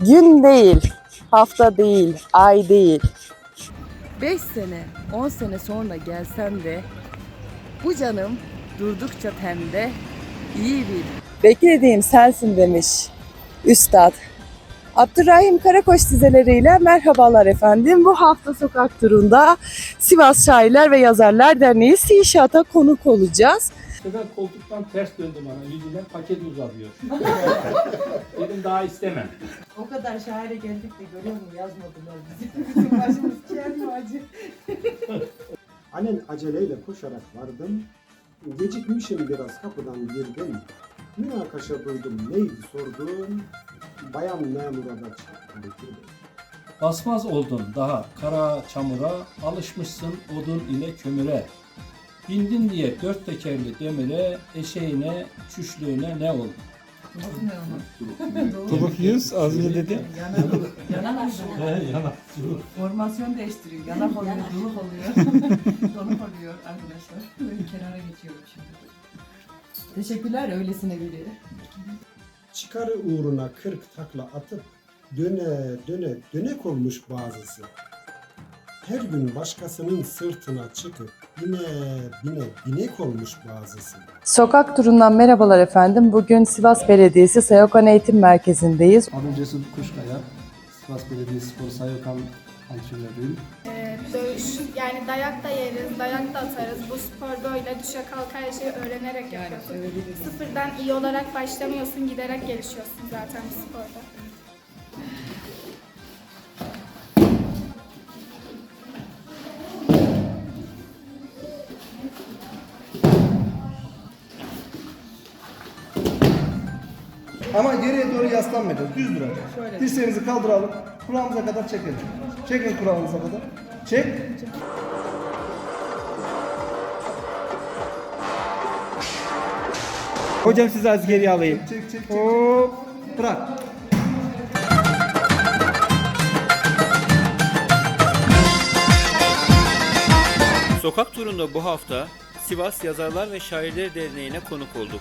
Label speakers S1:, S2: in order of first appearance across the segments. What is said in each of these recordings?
S1: Gün değil, hafta değil, ay değil.
S2: 5 sene, 10 sene sonra gelsem de bu canım durdukça temde iyi bil.
S1: Beklediğim sensin demiş Üstad. Abdurrahim Karakoç dizeleriyle merhabalar efendim. Bu hafta sokak turunda Sivas Şairler ve Yazarlar Derneği Sişat'a konuk olacağız.
S3: Sefer koltuktan ters döndü bana. Yüzüne paket uzatıyor. Dedim daha istemem.
S4: O kadar şaire geldik de görüyor musun yazmadılar bizi. Bizim başımız kel mi acı?
S5: Annen aceleyle koşarak vardım. Gecikmişim biraz kapıdan girdim. Münakaşa duydum neydi sordum. Bayan memura da çıktı.
S3: Basmaz oldun daha kara çamura, alışmışsın odun ile kömüre. Bindin diye dört tekerli demire, eşeğine, çüşlüğüne ne oldu?
S6: Tubuk yüz az önce dedi.
S4: Yanak, yanak oluyor.
S3: Yanak.
S4: Formasyon değiştiriyor. Yanak oluyor, duluk oluyor. Donuk oluyor arkadaşlar. Böyle kenara geçiyorum şimdi. Teşekkürler öylesine geliyor.
S5: Çıkarı uğruna kırk takla atıp döne döne dönek olmuş bazısı. Her gün başkasının sırtına çıkıp bine bine binek olmuş bazısı.
S1: Sokak turundan merhabalar efendim. Bugün Sivas Belediyesi Sayokan Eğitim Merkezi'ndeyiz.
S6: Adım Cesur Kuşkaya. Sivas Belediyesi Spor Sayokan antrenörüyüm.
S7: Ee, dövüş yani dayak da yeriz, dayak da atarız. Bu spor böyle düşe kalka her şeyi öğrenerek yapıyorsun. Sıfırdan iyi olarak başlamıyorsun, giderek gelişiyorsun zaten bu sporda.
S6: Ama geriye doğru yaslanmayacağız. Düz duracağız. Dirseğimizi kaldıralım. Kulağımıza kadar çekelim. Çekin kulağınıza kadar. Çek.
S8: Hocam sizi az geriye alayım.
S6: Çek çek çek.
S8: Hop.
S6: Bırak.
S9: Sokak turunda bu hafta Sivas Yazarlar ve Şairler Derneği'ne konuk olduk.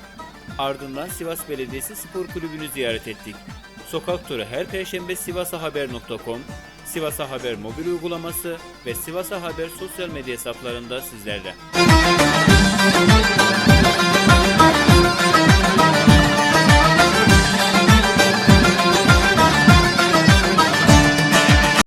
S9: Ardından Sivas Belediyesi Spor Kulübü'nü ziyaret ettik. Sokak turu her perşembe sivasahaber.com, Sivasa Haber mobil uygulaması ve Sivasa Haber sosyal medya hesaplarında sizlerle.